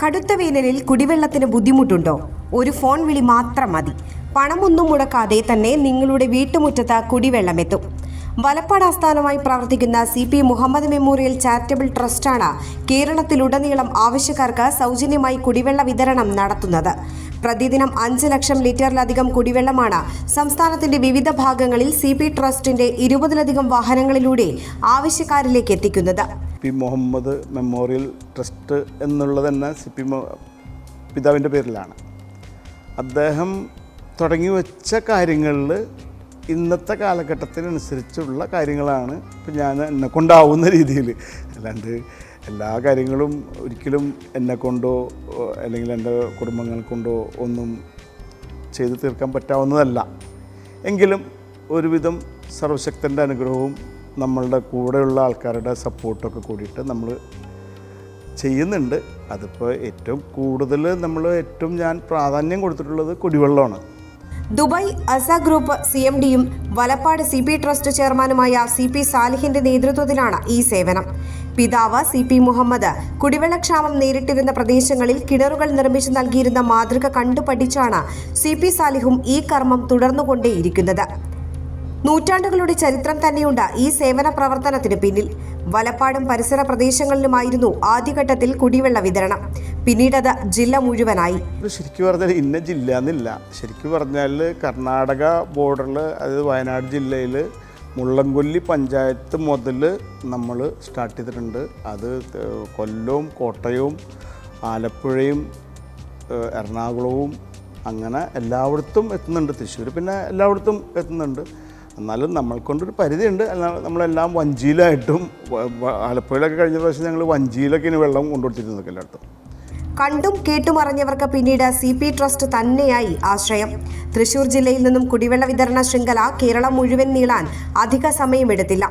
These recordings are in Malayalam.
കടുത്ത വേനലിൽ കുടിവെള്ളത്തിന് ബുദ്ധിമുട്ടുണ്ടോ? ഒരു ഫോൺ വിളി മാത്രം മതി. പണമൊന്നും മുടക്കാതെ തന്നെ നിങ്ങളുടെ വീട്ടുമുറ്റത്ത് കുടിവെള്ളമെത്തും. വലപ്പാട് ആസ്ഥാനമായി പ്രവർത്തിക്കുന്ന C P Muhammad memorial charitable ട്രസ്റ്റാണ് കേരളത്തിലുടനീളം ആവശ്യക്കാർക്ക് സൗജന്യമായി കുടിവെള്ള വിതരണം നടത്തുന്നത്. പ്രതിദിനം അഞ്ച് ലക്ഷം ലിറ്ററിലധികം കുടിവെള്ളമാണ് സംസ്ഥാനത്തിന്റെ വിവിധ ഭാഗങ്ങളിൽ സി പി ട്രസ്റ്റിന്റെ ഇരുപതിലധികം വാഹനങ്ങളിലൂടെ ആവശ്യക്കാരിലേക്ക് എത്തിക്കുന്നത്. പി മുഹമ്മദ് മെമ്മോറിയൽ ട്രസ്റ്റ് എന്നുള്ളത് തന്നെ സി പി പിതാവിന്റെ പേരിലാണ്. അദ്ദേഹം തുടങ്ങി വെച്ച കാര്യങ്ങളിൽ ഇന്നത്തെ കാലഘട്ടത്തിനനുസരിച്ചുള്ള കാര്യങ്ങളാണ് ഇപ്പം ഞാൻ എന്നെ കൊണ്ടാവുന്ന രീതിയിൽ. അല്ലാണ്ട് എല്ലാ കാര്യങ്ങളും ഒരിക്കലും എന്നെ കൊണ്ടോ അല്ലെങ്കിൽ എന്റെ കുടുംബങ്ങൾ കൊണ്ടോ ഒന്നും ചെയ്തു തീർക്കാൻ പറ്റാവുന്നതല്ല. എങ്കിലും ഒരുവിധം സർവശക്തന്റെ അനുഗ്രഹവും നമ്മളുടെ കൂടെയുള്ള ആൾക്കാരുടെ സപ്പോർട്ടൊക്കെ കൂടിയിട്ട് നമ്മൾ ചെയ്യുന്നുണ്ട്. അതിപ്പോൾ ഏറ്റവും കൂടുതൽ നമ്മൾ ഏറ്റവും ഞാൻ പ്രാധാന്യം കൊടുത്തിട്ടുള്ളത് കുടിവെള്ളമാണ്. Dubai Asa group C M ഡിയും വലപ്പാട് സി പി ട്രസ്റ്റ് ചെയർമാനുമായ സി പി സാലിഹിന്റെ നേതൃത്വത്തിലാണ് ഈ സേവനം. പിതാവ് സി പി മുഹമ്മദ് കുടിവെള്ളക്ഷാമം നേരിട്ടിരുന്ന പ്രദേശങ്ങളിൽ കിണറുകൾ നിർമ്മിച്ചു നൽകിയിരുന്ന മാതൃക കണ്ടുപഠിച്ചാണ് സി പി സാലിഹും ഈ കർമ്മം തുടർന്നുകൊണ്ടേയിരിക്കുന്നത്. നൂറ്റാണ്ടുകളുടെ ചരിത്രം തന്നെയുണ്ട് ഈ സേവന പ്രവർത്തനത്തിന് പിന്നിൽ. വലപ്പാടും പരിസര പ്രദേശങ്ങളിലുമായിരുന്നു ആദ്യഘട്ടത്തിൽ കുടിവെള്ള വിതരണം. പിന്നീടത് ജില്ല മുഴുവനായി. ശരിക്കും പറഞ്ഞാൽ ഇന്ന ജില്ല എന്നില്ല. ശരിക്കും പറഞ്ഞാൽ കർണാടക ബോർഡറിൽ അതായത് വയനാട് ജില്ലയിൽ മുള്ളംകൊല്ലി പഞ്ചായത്ത് മുതൽ നമ്മൾ സ്റ്റാർട്ട് ചെയ്തിട്ടുണ്ട്. അത് കൊല്ലവും കോട്ടയവും ആലപ്പുഴയും എറണാകുളവും അങ്ങനെ എല്ലായിടത്തും എത്തുന്നുണ്ട്. തൃശ്ശൂർ പിന്നെ എല്ലായിടത്തും എത്തുന്നുണ്ട്. എന്നാലും നമ്മൾ കൊണ്ടൊരു പരിധിയുണ്ട്. നമ്മളെല്ലാം വഞ്ചിയിലായിട്ടും ആലപ്പുഴയിലൊക്കെ കഴിഞ്ഞ പ്രാവശ്യം ഞങ്ങൾ വഞ്ചിയിലൊക്കെ ഇനി വെള്ളം കൊണ്ടുകൊടുത്തിരുന്നൊക്കെ എല്ലായിടത്തും. കണ്ടും കേട്ടുമറിഞ്ഞവർക്ക് പിന്നീട് സി പി ട്രസ്റ്റ് തന്നെയായി ആശ്രയം. തൃശൂർ ജില്ലയിൽ നിന്നും കുടിവെള്ള വിതരണ ശൃംഖല കേരളം മുഴുവൻ നീളാൻ അധിക സമയമെടുത്തില്ല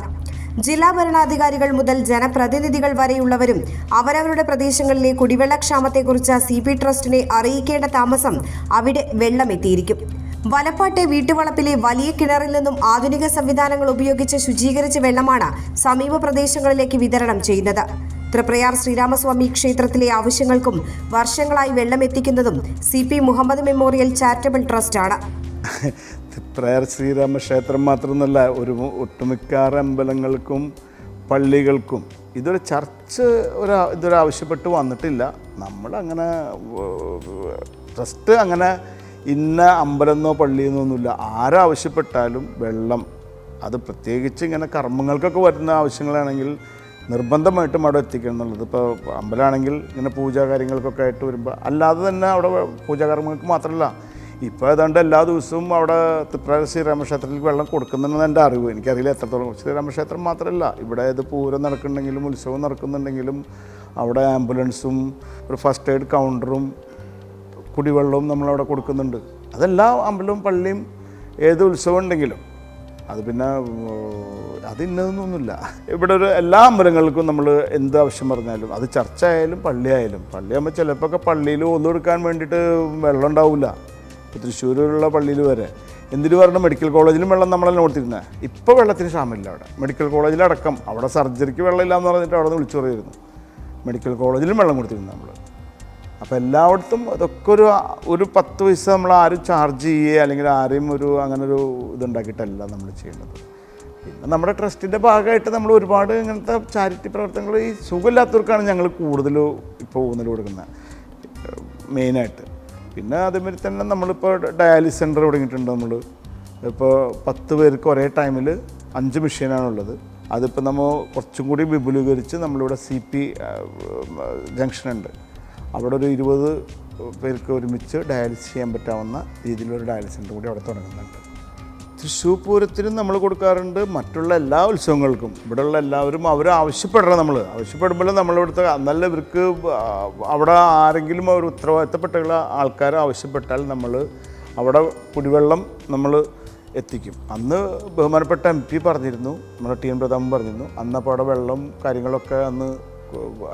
ജില്ലാ ഭരണാധികാരികൾ മുതൽ ജനപ്രതിനിധികൾ വരെയുള്ളവരും അവരവരുടെ പ്രദേശങ്ങളിലെ കുടിവെള്ളക്ഷാമത്തെക്കുറിച്ച് സി പി ട്രസ്റ്റിനെ അറിയിക്കേണ്ട താമസം അവിടെ വെള്ളമെത്തിയിരിക്കും. വലപ്പാട്ടെ വീട്ടുവളപ്പിലെ വലിയ കിണറിൽ നിന്നും ആധുനിക സംവിധാനങ്ങൾ ഉപയോഗിച്ച് ശുചീകരിച്ച വെള്ളമാണ് സമീപ പ്രദേശങ്ങളിലേക്ക് വിതരണം ചെയ്യുന്നത്. തൃപ്രയാർ ശ്രീരാമസ്വാമി ക്ഷേത്രത്തിലെ ആവശ്യങ്ങൾക്കും വർഷങ്ങളായി വെള്ളം എത്തിക്കുന്നതും C P Muhammad memorial charitable ട്രസ്റ്റാണ് Triprayar Sreerama ക്ഷേത്രം മാത്രമൊന്നുമല്ല ഒരു ഒട്ടുമിക്കാറ് അമ്പലങ്ങൾക്കും പള്ളികൾക്കും ഇതൊരു ചർച്ച് ഒരു ഇതൊരു ആവശ്യപ്പെട്ട് വന്നിട്ടില്ല. നമ്മൾ അങ്ങനെ ട്രസ്റ്റ് അങ്ങനെ ഇന്ന അമ്പലമെന്നോ പള്ളിയെന്നോ ഒന്നുമില്ല. ആരാവശ്യപ്പെട്ടാലും വെള്ളം. അത് പ്രത്യേകിച്ച് ഇങ്ങനെ കർമ്മങ്ങൾക്കൊക്കെ വരുന്ന ആവശ്യങ്ങളാണെങ്കിൽ നിർബന്ധമായിട്ടും അവിടെ എത്തിക്കണം എന്നുള്ളത്. ഇപ്പോൾ അമ്പലമാണെങ്കിൽ ഇങ്ങനെ പൂജാ കാര്യങ്ങൾക്കൊക്കെ ആയിട്ട് വരുമ്പോൾ അല്ലാതെ തന്നെ അവിടെ പൂജാകർമ്മങ്ങൾക്ക് മാത്രമല്ല ഇപ്പോൾ ഏതാണ്ട് എല്ലാ ദിവസവും അവിടെ തൃപ്രാര ശ്രീരാമക്ഷേത്രത്തിൽ വെള്ളം കൊടുക്കുന്നുണ്ടെന്ന് എന്റെ അറിവ്. എനിക്കറിയില്ല എത്രത്തോളം. ശ്രീരാമക്ഷേത്രം മാത്രമല്ല ഇവിടെ ഇത് പൂരം നടക്കുന്നുണ്ടെങ്കിലും ഉത്സവം നടക്കുന്നുണ്ടെങ്കിലും അവിടെ ആംബുലൻസും ഒരു ഫസ്റ്റ് എയ്ഡ് കൗണ്ടറും കുടിവെള്ളവും നമ്മളവിടെ കൊടുക്കുന്നുണ്ട്. അതെല്ലാ അമ്പലവും പള്ളിയും ഏത് ഉത്സവം ഉണ്ടെങ്കിലും. അത് പിന്നെ അത് ഇന്നതൊന്നുമില്ല. ഇവിടെ ഒരു എല്ലാ അമ്പലങ്ങൾക്കും നമ്മൾ എന്ത് ആവശ്യം പറഞ്ഞാലും അത് ചർച്ച ആയാലും പള്ളി ആയാലും പള്ളിയാകുമ്പോൾ ചിലപ്പോൾ പള്ളിയിൽ ഒന്നും കൊടുക്കാൻ വേണ്ടിയിട്ട് വെള്ളം ഉണ്ടാവില്ല. ഇപ്പോൾ തൃശ്ശൂരിലുള്ള പള്ളിയിൽ വരെ. എന്തിനു പറഞ്ഞ മെഡിക്കൽ കോളേജിലും വെള്ളം നമ്മളെല്ലാം കൊടുത്തിരുന്നത് ഇപ്പോൾ വെള്ളത്തിന് ക്ഷാമില്ല അവിടെ. മെഡിക്കൽ കോളേജിലടക്കം. അവിടെ സർജറിക്ക് വെള്ളമില്ല എന്ന് പറഞ്ഞിട്ട് അവിടെ നിന്ന് വിളിച്ചു പറയുമായിരുന്നു. മെഡിക്കൽ കോളേജിലും വെള്ളം കൊടുത്തിരുന്നു നമ്മൾ അപ്പോൾ എല്ലായിടത്തും അതൊക്കെ ഒരു ഒരു പത്ത് പൈസ നമ്മൾ ആരും ചാർജ് ചെയ്യുക അല്ലെങ്കിൽ ആരെയും ഒരു അങ്ങനെ ഒരു ഇതുണ്ടാക്കിയിട്ടല്ല നമ്മൾ ചെയ്യുന്നത്. പിന്നെ നമ്മുടെ ട്രസ്റ്റിന്റെ ഭാഗമായിട്ട് നമ്മൾ ഒരുപാട് ഇങ്ങനത്തെ ചാരിറ്റി പ്രവർത്തനങ്ങൾ ഈ സുഖമില്ലാത്തവർക്കാണ് ഞങ്ങൾ കൂടുതൽ ഇപ്പോൾ ഊന്നൽ കൊടുക്കുന്നത്. മെയിനായിട്ട് പിന്നെ അതേമാതിരി തന്നെ നമ്മളിപ്പോൾ ഡയാലിസ് സെന്റർ തുടങ്ങിയിട്ടുണ്ട് നമ്മൾ. ഇപ്പോൾ പത്ത് പേർക്ക് ഒരേ ടൈമിൽ അഞ്ച് മെഷീനാണുള്ളത് അതിപ്പോൾ നമ്മൾ കുറച്ചും കൂടി വിപുലീകരിച്ച് നമ്മളിവിടെ സി പി ജംഗ്ഷൻ ഉണ്ട്. അവിടെ ഒരു ഇരുപത് പേർക്ക് ഒരുമിച്ച് ഡയാലിസിസ് ചെയ്യാൻ പറ്റാവുന്ന രീതിയിലൊരു ഡയാലിസിസ് സെന്റർ കൂടി അവിടെ തുടങ്ങുന്നുണ്ട്. തൃശ്ശൂർ പൂരത്തിനും നമ്മൾ കൊടുക്കാറുണ്ട് മറ്റുള്ള എല്ലാ ഉത്സവങ്ങൾക്കും. ഇവിടെയുള്ള എല്ലാവരും അവർ ആവശ്യപ്പെടണം നമ്മൾ ആവശ്യപ്പെടുമ്പോൾ നമ്മളിവിടുത്തെ നല്ല ഇവർക്ക് അവിടെ ആരെങ്കിലും ഒരു ഉത്തരവാദിത്തപ്പെട്ടുള്ള ആൾക്കാർ ആവശ്യപ്പെട്ടാൽ നമ്മൾ അവിടെ കുടിവെള്ളം നമ്മൾ എത്തിക്കും. അന്ന് ബഹുമാനപ്പെട്ട എം പി പറഞ്ഞിരുന്നു നമ്മുടെ ടി എൻ പ്രതാപൻ പറഞ്ഞിരുന്നു അന്നപ്പോൾ അവിടെ വെള്ളം കാര്യങ്ങളൊക്കെ അന്ന്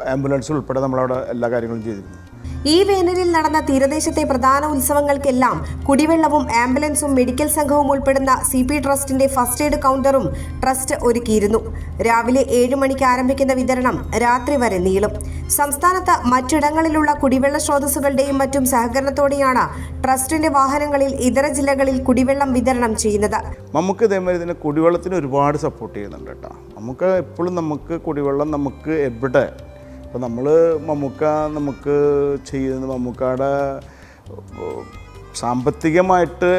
ആംബുലൻസ് ഉൾപ്പെടെ നമ്മളവിടെ എല്ലാ കാര്യങ്ങളും ചെയ്തിരുന്നു. ഈ വേനലിൽ നടന്ന തീരദേശത്തെ പ്രധാന ഉത്സവങ്ങൾക്കെല്ലാം കുടിവെള്ളവും ആംബുലൻസും മെഡിക്കൽ സംഘവും ഉൾപ്പെടുന്ന സി പി ട്രസ്റ്റിന്റെ ഫസ്റ്റ് എയ്ഡ് കൗണ്ടറും ട്രസ്റ്റ് ഒരുക്കിയിരുന്നു. രാവിലെ ഏഴ് മണിക്ക് ആരംഭിക്കുന്ന വിതരണം രാത്രി വരെ നീളും. സംസ്ഥാനത്ത് മറ്റിടങ്ങളിലുള്ള കുടിവെള്ള സ്രോതസ്സുകളുടെയും മറ്റും സഹകരണത്തോടെയാണ് ട്രസ്റ്റിന്റെ വാഹനങ്ങളിൽ ഇതര ജില്ലകളിൽ കുടിവെള്ളം വിതരണം ചെയ്യുന്നത്. നമുക്ക് ഇതേമാതിരി കുടിവെള്ളത്തിന് ഒരുപാട് സപ്പോർട്ട് ചെയ്യുന്നുണ്ട് കേട്ടോ. നമുക്ക് എപ്പോഴും നമുക്ക് കുടിവെള്ളം നമുക്ക് എവിടെ ഇപ്പോൾ നമ്മൾ മമ്മൂക്ക നമുക്ക് ചെയ്യുന്ന മമ്മൂക്കയുടെ സാമ്പത്തികമായിട്ട്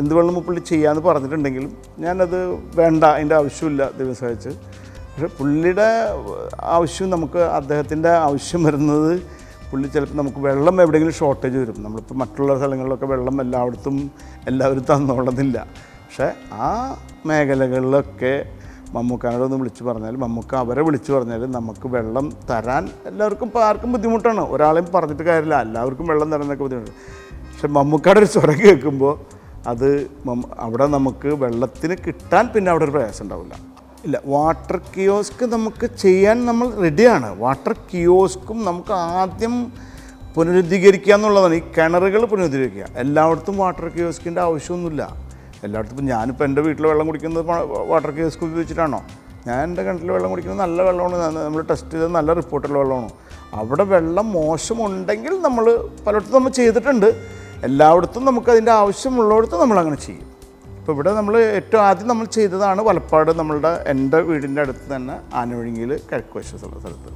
എന്ത് വേണം പുള്ളി ചെയ്യാമെന്ന് പറഞ്ഞിട്ടുണ്ടെങ്കിലും ഞാനത് വേണ്ട അതിന്റെ ആവശ്യമില്ല ദൈവം സഹായിച്ച്. പക്ഷെ പുള്ളിയുടെ ആവശ്യം നമുക്ക് അദ്ദേഹത്തിന്റെ ആവശ്യം വരുന്നത് പുള്ളി ചിലപ്പോൾ നമുക്ക് വെള്ളം എവിടെയെങ്കിലും ഷോർട്ടേജ് വരും. നമ്മളിപ്പോൾ മറ്റുള്ള സ്ഥലങ്ങളിലൊക്കെ വെള്ളം എല്ലായിടത്തും എല്ലാവരും തന്നോളന്നില്ല. പക്ഷേ ആ മേഖലകളിലൊക്കെ മമ്മൂക്കാനോട് ഒന്ന് വിളിച്ചു പറഞ്ഞാൽ മമ്മൂക്ക അവരെ വിളിച്ചു പറഞ്ഞാൽ നമുക്ക് വെള്ളം തരാൻ എല്ലാവർക്കും ഇപ്പോൾ ആർക്കും ബുദ്ധിമുട്ടാണ്. ഒരാളെയും പറഞ്ഞിട്ട് കാര്യമില്ല. എല്ലാവർക്കും വെള്ളം തരാനൊക്കെ ബുദ്ധിമുട്ട് പക്ഷെ മമ്മൂക്കയുടെ ഒരു സ്വരം കേൾക്കുമ്പോൾ അത് അവിടെ നമുക്ക് വെള്ളത്തിന് കിട്ടാൻ പിന്നെ അവിടെ ഒരു പ്രയാസം ഉണ്ടാവില്ല. ഇല്ല വാട്ടർ കിയോസ്ക് നമുക്ക് ചെയ്യാൻ നമ്മൾ റെഡിയാണ്. വാട്ടർ കിയോസ്കും നമുക്ക് ആദ്യം പുനരുദ്ധീകരിക്കുക എന്നുള്ളതാണ്. ഈ കിണറുകൾ പുനരുദ്ധീകരിക്കുക. എല്ലായിടത്തും വാട്ടർ കിയോസ്കിന്റെ ആവശ്യമൊന്നുമില്ല. എല്ലായിടത്തും ഞാനിപ്പോൾ എന്റെ വീട്ടിൽ വെള്ളം കുടിക്കുന്നത് വാട്ടർ കിയോസ്ക് ഉപയോഗിച്ചിട്ടാണോ ഞാൻ എന്റെ കിണറ്റിൽ വെള്ളം കുടിക്കുന്നത് നല്ല വെള്ളമാണ്. നമ്മൾ ടെസ്റ്റ് ചെയ്ത് നല്ല റിപ്പോർട്ടുള്ള വെള്ളമാണ്. അവിടെ വെള്ളം മോശമുണ്ടെങ്കിൽ നമ്മൾ പലയിടത്തും നമ്മൾ ചെയ്തിട്ടുണ്ട്. എല്ലായിടത്തും നമുക്കതിന്റെ ആവശ്യമുള്ളിടത്ത് നമ്മൾ അങ്ങനെ ചെയ്യും. ഇപ്പോൾ ഇവിടെ നമ്മൾ ഏറ്റവും ആദ്യം നമ്മൾ ചെയ്തതാണ് വലപ്പാട് നമ്മളുടെ എന്റെ വീടിന്റെ അടുത്ത് തന്നെ ആനവഴിങ്ങിയിൽ കിഴക്ക് വശത്തുള്ള സ്ഥലത്ത്.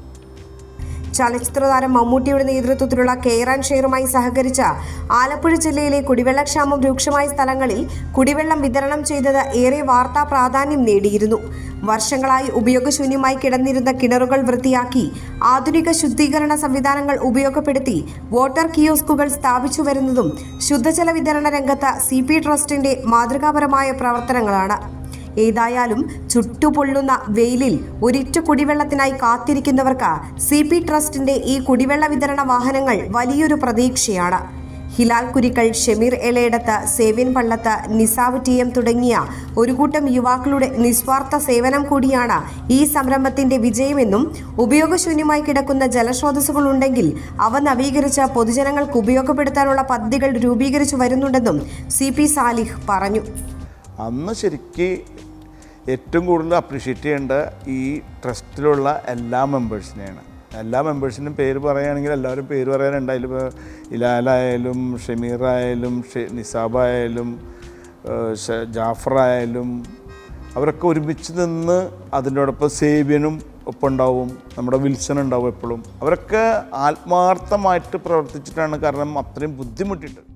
ചലച്ചിത്ര താരം മമ്മൂട്ടിയുടെ നേതൃത്വത്തിലുള്ള കെയർ ആൻഡ് ഷെയറുമായി സഹകരിച്ച ആലപ്പുഴ ജില്ലയിലെ കുടിവെള്ളക്ഷാമം രൂക്ഷമായ സ്ഥലങ്ങളിൽ കുടിവെള്ളം വിതരണം ചെയ്തത് ഏറെ വാർത്താ പ്രാധാന്യം നേടിയിരുന്നു. വർഷങ്ങളായി ഉപയോഗശൂന്യമായി കിടന്നിരുന്ന കിണറുകൾ വൃത്തിയാക്കി ആധുനിക ശുദ്ധീകരണ സംവിധാനങ്ങൾ ഉപയോഗപ്പെടുത്തി വാട്ടർ കിയോസ്കുകൾ സ്ഥാപിച്ചു വരുന്നതും ശുദ്ധജല വിതരണ രംഗത്ത് സി പി ട്രസ്റ്റിന്റെ മാതൃകാപരമായ പ്രവർത്തനങ്ങളാണ്. ഏതായാലും ചുട്ടുപൊള്ളുന്ന വെയിലിൽ ഒരിറ്റ കുടിവെള്ളത്തിനായി കാത്തിരിക്കുന്നവർക്ക് സി പി ട്രസ്റ്റിന്റെ ഈ കുടിവെള്ള വിതരണ വാഹനങ്ങൾ വലിയൊരു പ്രതീക്ഷയാണ്. ഹിലാൽ കുരിക്കൾ ഷമീർ എലയിടത്ത് സേവിൻ പള്ളത്ത് നിസാവ് ടി എം തുടങ്ങിയ ഒരു കൂട്ടം യുവാക്കളുടെ നിസ്വാർത്ഥ സേവനം കൂടിയാണ് ഈ സംരംഭത്തിന്റെ വിജയമെന്നും ഉപയോഗശൂന്യമായി കിടക്കുന്ന ജലസ്രോതസ്സുകൾ ഉണ്ടെങ്കിൽ അവ നവീകരിച്ച് പൊതുജനങ്ങൾക്ക് ഉപയോഗപ്പെടുത്താനുള്ള പദ്ധതികൾ രൂപീകരിച്ചു വരുന്നുണ്ടെന്നും സി പി സാലിഹ് പറഞ്ഞു. അന്ന് ശരിക്ക് ഏറ്റവും കൂടുതൽ അപ്രീഷിയേറ്റ് ചെയ്യേണ്ട ഈ ട്രസ്റ്റിലുള്ള എല്ലാ മെമ്പേഴ്സിനെയാണ് എല്ലാ മെമ്പേഴ്സിനും പേര് പറയുകയാണെങ്കിൽ എല്ലാവരും പേര് പറയാനുണ്ട്. അതിലിപ്പോൾ ഇലാലായാലും ഷമീറായാലും നിസാബായാലും ജാഫറായാലും അവരൊക്കെ ഒരുമിച്ച് നിന്ന് അതിന്റോടൊപ്പം സേവ്യനും ഒപ്പം ഉണ്ടാവും. നമ്മുടെ വിൽസൺ ഉണ്ടാവും എപ്പോഴും. അവരൊക്കെ ആത്മാർത്ഥമായിട്ട് പ്രവർത്തിച്ചിട്ടാണ് കാരണം അത്രയും ബുദ്ധിമുട്ടിയിട്ട്